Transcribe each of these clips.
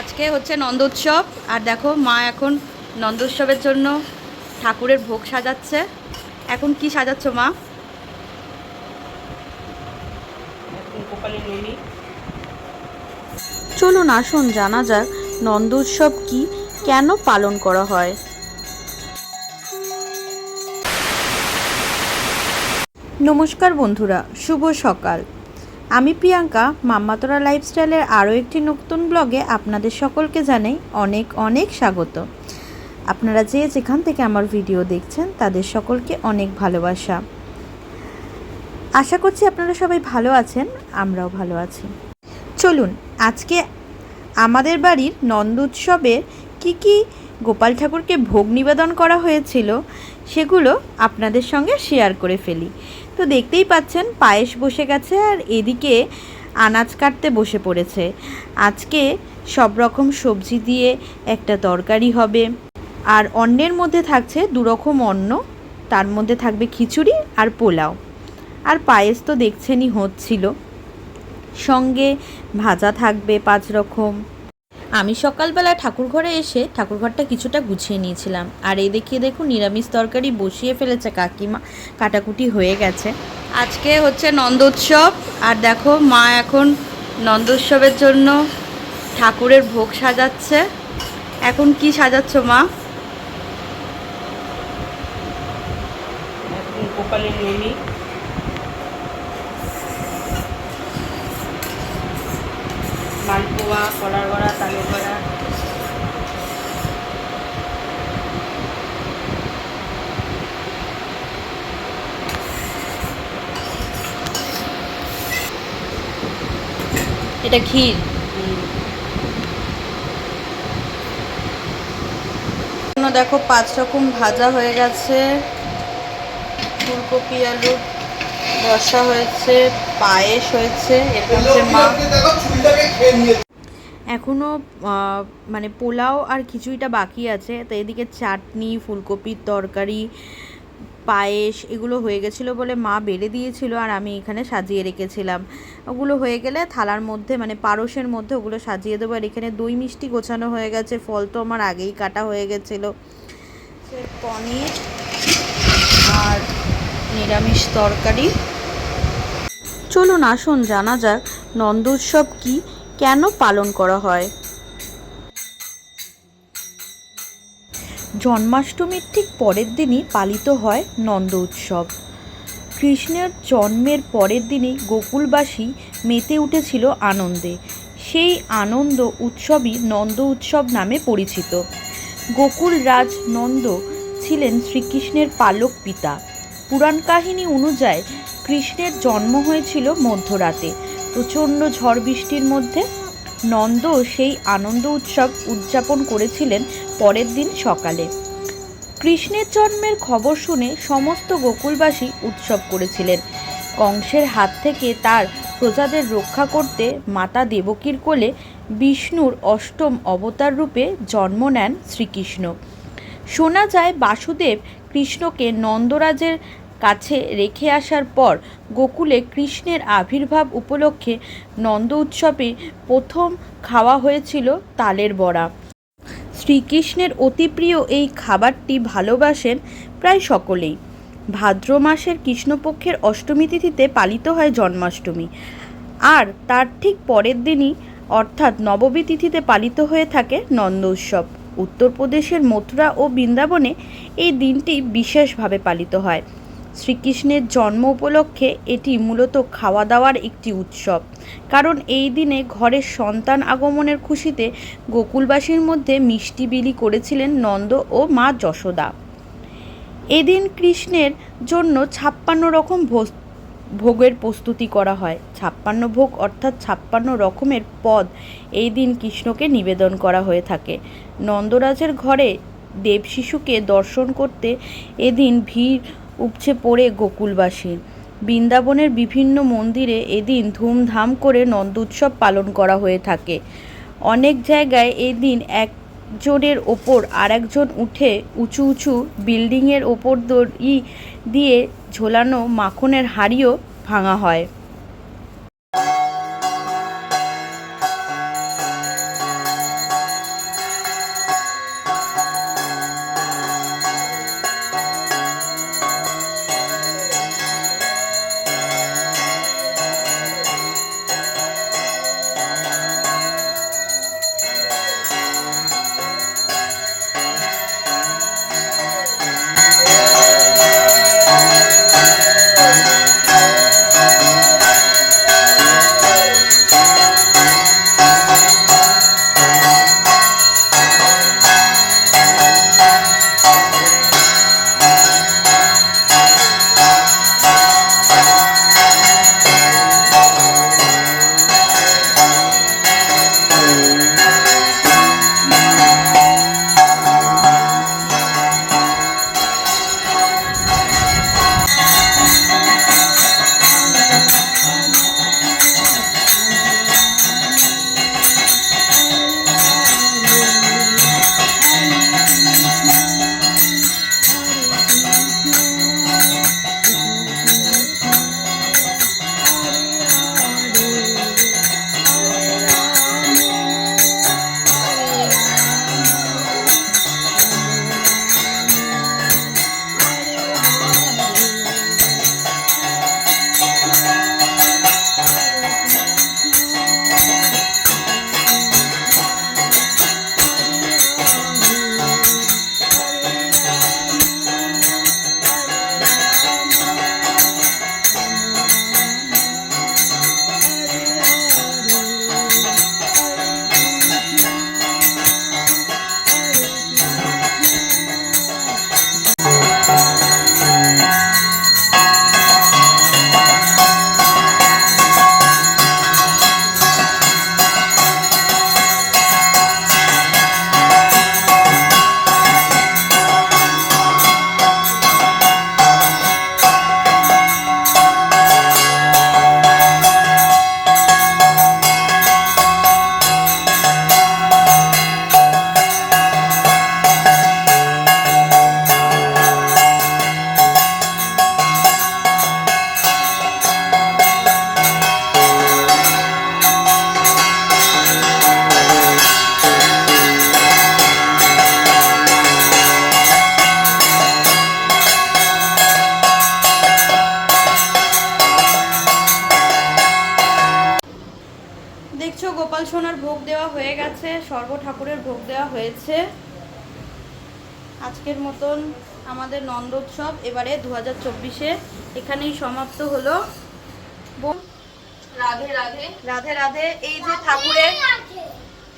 আজকে হচ্ছে নন্দোৎসব আর দেখো মা এখন নন্দোৎসবের জন্য ঠাকুরের ভোগ সাজাচ্ছে। এখন কি সাজাচ্ছ মা? চলুন আসুন জানা যাক নন্দোৎসব কি কেন পালন করা হয়। নমস্কার বন্ধুরা শুভ সকাল। আমি প্রিয়াঙ্কা, মাম্মাতরা লাইফস্টাইলের আরও একটি নতুন ব্লগে আপনাদের সকলকে জানাই অনেক অনেক স্বাগত। আপনারা যে যেখান থেকে আমার ভিডিও দেখছেন, তাদের সকলকে অনেক ভালোবাসা। আশা করছি আপনারা সবাই ভালো আছেন, আমরাও ভালো আছি। চলুন, আজকে আমাদের বাড়ির নন্দ উৎসবে কী কী গোপাল ঠাকুরকে ভোগ নিবেদন করা হয়েছিল, সেগুলো আপনাদের সঙ্গে শেয়ার করে ফেলি। তো দেখতেই পাচ্ছেন পায়েস বসে গেছে আর এদিকে আনাজ কাটতে বসে পড়েছে। আজকে সব রকম সবজি দিয়ে একটা তরকারি হবে। আর অন্যের মধ্যে থাকছে দুরকম অন্ন, তার মধ্যে থাকবে খিচুড়ি আর পোলাও। আর পায়েস তো দেখছেনই হচ্ছিল। সঙ্গে ভাজা থাকবে পাঁচ রকম। আমি সকালবেলা ঠাকুর ঘরে এসে ঠাকুর ঘরটা কিছুটা গুছিয়ে নিয়েছিলাম। আর এই দেখিয়ে দেখুন নিরামিষ তরকারি বসিয়ে ফেলেছে কাকিমা। কাটাকুটি হয়ে গেছে। আজকে হচ্ছে নন্দোৎসব। আর দেখো মা এখন নন্দোৎসবের জন্য ঠাকুরের ভোগ সাজাচ্ছে। এখন কি সাজাচ্ছ মা? মালপোয়া কলার বড়া তালের বড়া এটা ক্ষীর। দেখো পাঁচ রকম ভাজা হয়ে গেছে। ফুলকপি আলু রসা হয়েছে পায়েস হয়েছে। এরকম হচ্ছে মা এখনও মানে পোলাও আর খিচুড়িটা বাকি আছে। তো এদিকে চাটনি, ফুলকপির তরকারি, পায়েস এগুলো হয়ে গেছিল বলে মা বেড়ে দিয়েছিল আর আমি এখানে সাজিয়ে রেখেছিলাম। ওগুলো হয়ে গেলে থালার মধ্যে মানে পারসের মধ্যে ওগুলো সাজিয়ে দেবো। আর এখানে দই মিষ্টি গোছানো হয়ে গেছে। ফল তো আমার আগেই কাটা হয়ে গেছিল। পনির আর নিরামিষ তরকারি। চলুন আসুন, জানা যাক নন্দোৎসব কি। কেন পালন করা হয়? জন্মাষ্টমীর ঠিক পরের দিনই পালিত হয় নন্দ উৎসব। কৃষ্ণের জন্মের পরের দিনই গোকুলবাসী মেতে উঠেছিল আনন্দে। সেই আনন্দ উৎসবই নন্দ উৎসব নামে পরিচিত। গোকুল রাজ নন্দ ছিলেন শ্রীকৃষ্ণের পালক পিতা। পুরাণ কাহিনী অনুযায়ী কৃষ্ণের জন্ম হয়েছিল মধ্যরাতে। প্রচণ্ড ঝড় বৃষ্টির মধ্যে নন্দ সেই আনন্দ উৎসব উদযাপন করেছিলেন পরের দিন সকালে। কৃষ্ণের জন্মের খবর শুনে সমস্ত গোকুলবাসী উৎসব করেছিলেন। কংসের হাত থেকে তার প্রজাদের রক্ষা করতে মাতা দেবকীর কোলে বিষ্ণুর অষ্টম অবতার রূপে জন্ম নেন শ্রীকৃষ্ণ। শোনা যায় বাসুদেব কৃষ্ণকে নন্দরাজের কাছে রেখে আসার পর গোকুলে কৃষ্ণের আবির্ভাব উপলক্ষে নন্দ উৎসবে প্রথম খাওয়া হয়েছিল তালের বড়া। শ্রীকৃষ্ণের অতি প্রিয় এই খাবারটি ভালোবাসেন প্রায় সকলেই। ভাদ্র মাসের কৃষ্ণপক্ষের অষ্টমী তিথিতে পালিত হয় জন্মাষ্টমী। আর তার ঠিক পরের দিনই অর্থাৎ নবমী তিথিতে পালিত হয়ে থাকে নন্দ উৎসব। উত্তরপ্রদেশের মথুরা ও বৃন্দাবনে এই দিনটি বিশেষভাবে পালিত হয়। শ্রীকৃষ্ণের জন্ম উপলক্ষে এটি মূলত খাওয়া দাওয়ার একটি উৎসব। কারণ এই দিনে ঘরের সন্তান আগমনের খুশিতে গোকুলবাসীর মধ্যে মিষ্টি বিলি করেছিলেন নন্দ ও মা যশোদা। এদিন কৃষ্ণের জন্য ছাপ্পান্ন রকম ভোগের প্রস্তুতি করা হয়। ছাপ্পান্ন ভোগ অর্থাৎ ছাপ্পান্ন রকমের পদ এই দিন কৃষ্ণকে নিবেদন করা হয়ে থাকে। নন্দরাজের ঘরে দেব শিশুকে দর্শন করতে এদিন ভিড় উপচে পড়ে গোকুলবাসীর বৃন্দাবনের বিভিন্ন মন্দিরে এদিন ধুমধাম করে নন্দ উৎসব পালন করা হয়ে থাকে। অনেক জায়গায় এদিন একজনের ওপর আর একজন উঠে উঁচু উঁচু বিল্ডিংয়ের ওপর দড়ি দিয়ে ঝোলানো মাখনের হাড়িও ভাঙা হয়। সর্ব ঠাকুরের ভোগ দেওয়া হয়েছে। আজকের মতন আমাদের নন্দোৎসব এবারে দু হাজার চব্বিশে এখানেই সমাপ্ত হলো। রাধে রাধে। রাধে রাধে। এই যে ঠাকুরের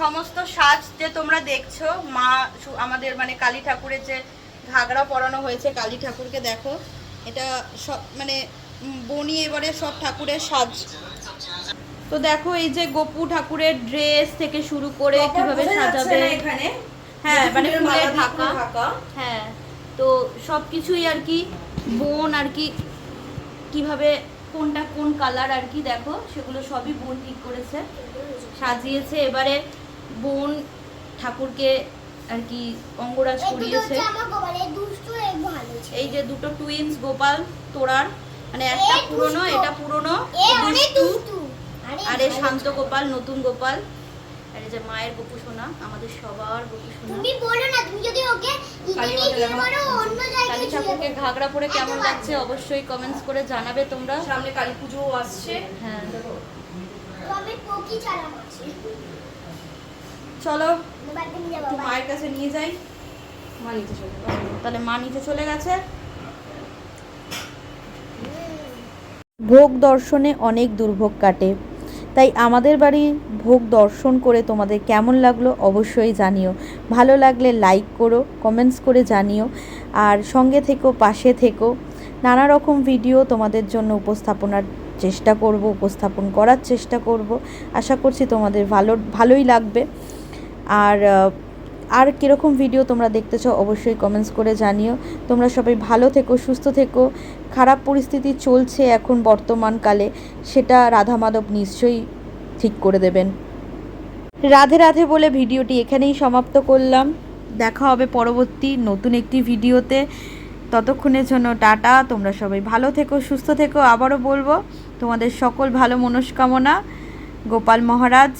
সমস্ত সাজ যে তোমরা দেখছ মা আমাদের মানে কালী ঠাকুরের যে ঘাগরা পরানো হয়েছে কালী ঠাকুরকে দেখো। এটা সব মানে বনি এবারে সব ঠাকুরের সাজ তো দেখো এই যে গোপু ঠাকুরের ড্রেস থেকে শুরু করে কীভাবে সাজাবে। এখানে। হ্যাঁ মানে ফুলে ঢাকা। হ্যাঁ তো সব কিছুই আর কি বোন আর কি কীভাবে কোনটা কোন কালার আর কি দেখো সেগুলো সবই বোন ঠিক করেছে সাজিয়েছে। এবারে বোন ঠাকুরকে আর কি অঙ্গরাজ করিয়েছে। এই যে দুটো টুইন্স গোপাল তোরার মানে একটা পুরনো এটা পুরনো দুষ্টু। আরে এই শান্ত গোপাল নতুন গোপাল। আর এই যে মায়ের গোপু সোনা আমাদের সবার গোপু সোনা। তুমি বলো না তুমি যদি ওকে। অন্য কালী জায়গায় ঠাকুরকে ঘাগরা পরে কেমন লাগছে অবশ্যই কমেন্টস করে জানাবে তোমরা। সামনে কালী পুজো আসছে। হ্যাঁ। তবে পকি চালাম আছে চলো একটু মায়ের কাছে নিয়ে যাই। মা নিচে চলে। তাহলে মা নিচে চলে গেছে। ভোগ দর্শনে অনেক দুর্ভোগ কাটে। তাই আমাদের বাড়ি ভোগ দর্শন করে তোমাদের কেমন লাগল অবশ্যই জানিও। ভালো লাগলে লাইক করো কমেন্টস করে জানিও, আর সঙ্গে থেকো, পাশে থেকো। নানা রকম ভিডিও তোমাদের জন্য উপস্থাপনার চেষ্টা করব, উপস্থাপন করার চেষ্টা করব। আশা করছি তোমাদের ভালো, ভালোই লাগবে। আর আর কীরকম ভিডিও তোমরা দেখতে চাও অবশ্যই কমেন্টস করে জানিও। তোমরা সবাই ভালো থেকো, সুস্থ থেকো। খারাপ পরিস্থিতি চলছে এখন বর্তমানকালে সেটা রাধা মাধব নিশ্চয়ই ঠিক করে দেবেন। রাধে রাধে বলে ভিডিওটি এখানেই সমাপ্ত করলাম। দেখা হবে পরবর্তী নতুন একটি ভিডিওতে। ততক্ষণের জন্য টাটা। তোমরা সবাই ভালো থেকো, সুস্থ থেকো। আবারও বলব, তোমাদের সকল ভালো মনস্কামনা। গোপাল মহারাজ,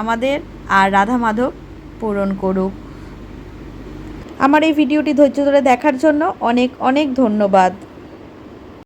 আমাদের আর রাধা মাধব। পূরণ করুক। আমার এই ভিডিওটি ধৈর্য ধরে দেখার জন্য অনেক অনেক ধন্যবাদ।